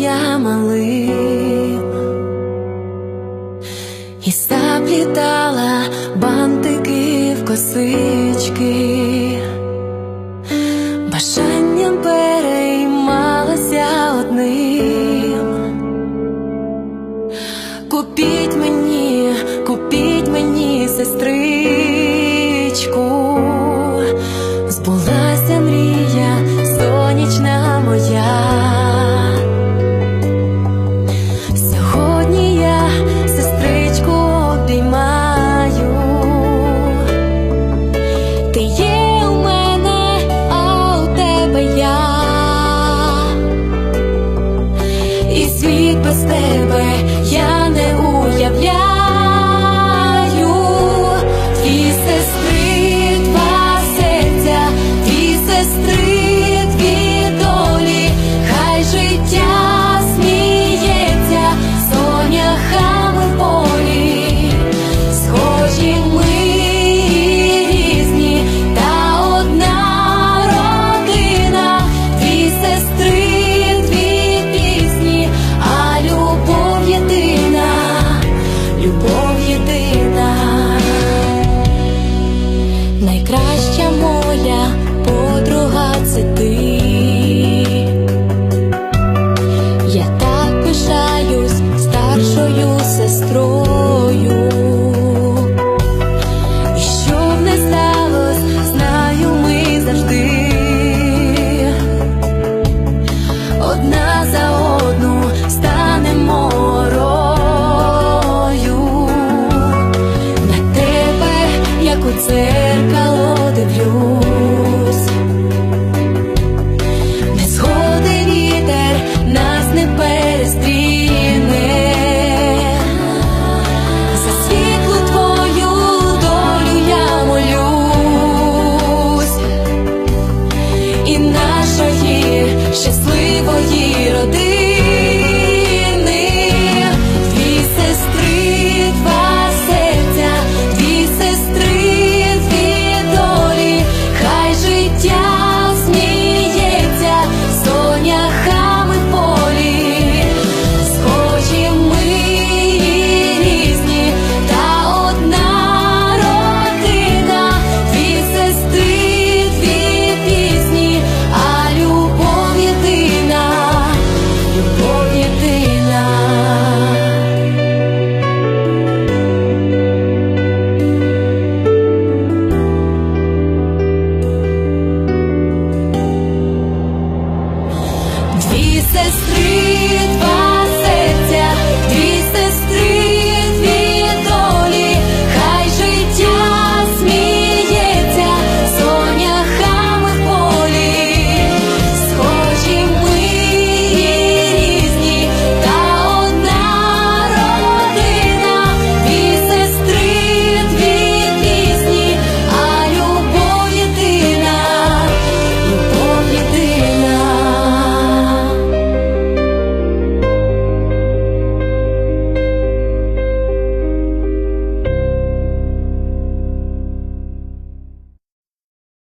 я малим і заплітала бантики в косички, бажанням переймалася одним. Купіть мені, купіть мені, сестри. Краща моя подруга це ти. щасливої родини.